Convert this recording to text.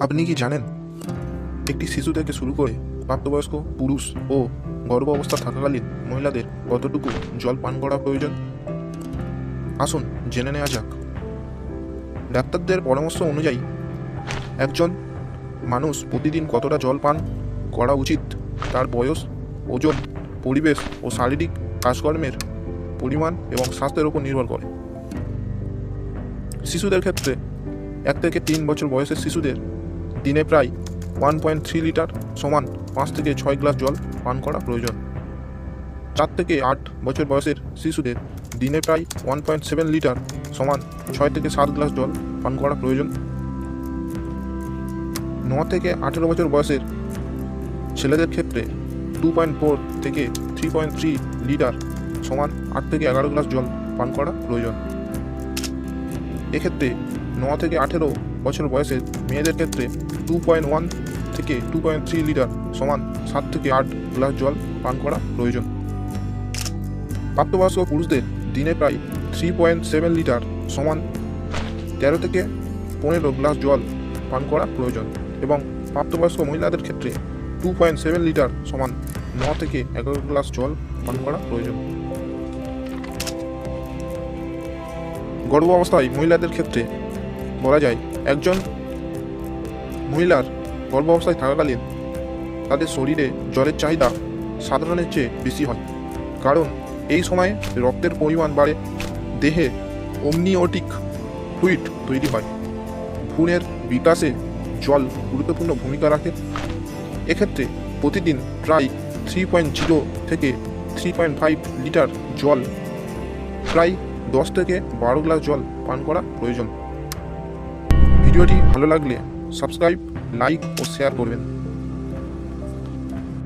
আপনি কি জানেন, একটি শিশু থেকে শুরু করে প্রাপ্তবয়স্ক পুরুষ ও গর্ভ অবস্থা থাকাকালীন মহিলাদের কতটুকু জল পান করা প্রয়োজন? আসুন জেনে নেওয়া যাক। ডাক্তারদের পরামর্শ অনুযায়ী, একজন মানুষ প্রতিদিন কতটা জল পান করা উচিত, তার বয়স, ওজন, পরিবেশ ও শারীরিক কাজকর্মের পরিমাণ এবং স্বাস্থ্যের উপর নির্ভর করে। শিশুদের ক্ষেত্রে এক থেকে তিন বছর বয়সের শিশুদের দিনে প্রায় ওয়ান পয়েন্ট থ্রি লিটার সমান পাঁচ থেকে ছয় গ্লাস জল পান করা প্রয়োজন। চার থেকে আট বছর বয়সের শিশুদের দিনে প্রায় ওয়ান পয়েন্ট সেভেন লিটার সমান ছয় থেকে সাত গ্লাস জল পান করা প্রয়োজন। ন থেকে আঠেরো বছর বয়সের ছেলেদের ক্ষেত্রে টু পয়েন্ট ফোর থেকে থ্রি পয়েন্ট থ্রি লিটার সমান আট থেকে এগারো গ্লাস জল পান করা প্রয়োজন। এক্ষেত্রে ন থেকে আঠেরো বছর বয়সের মেয়েদের ক্ষেত্রে টু পয়েন্ট ওয়ান থেকে টু পয়েন্ট থ্রি লিটার সমান সাত থেকে আট গ্লাস জল পান করা প্রয়োজন। প্রাপ্তবয়স্ক পুরুষদের দিনে প্রায় থ্রি পয়েন্ট সেভেন লিটার সমান তেরো থেকে পনেরো গ্লাস জল পান করা প্রয়োজন এবং প্রাপ্তবয়স্ক মহিলাদের ক্ষেত্রে টু পয়েন্ট সেভেন লিটার সমান ন থেকে এগারো গ্লাস জল পান করা প্রয়োজন। গর্ভ অবস্থায় মহিলাদের ক্ষেত্রে বলা যায়। একজন মহিলার গর্ভ অবস্থায় থাকাকালীন তাদের শরীরে জলের চাহিদা সাধারণের চেয়ে বেশি হয়। কারণ এই সময়ে রক্তের পরিমাণ বাড়ে, দেহে অমনিওটিক ফ্লুইড তৈরি হয়। ভ্রূণের বিকাশে জল গুরুত্বপূর্ণ ভূমিকা রাখে। এক্ষেত্রে প্রতিদিন প্রায় থ্রি পয়েন্ট জিরো থেকে থ্রি পয়েন্ট ফাইভ লিটার জল, প্রায় দশ থেকে বারো গ্লাস জল পান করা প্রয়োজন। ভিডিওটি ভালো লাগলে সাবস্ক্রাইব লাইক ও শেয়ার করবেন।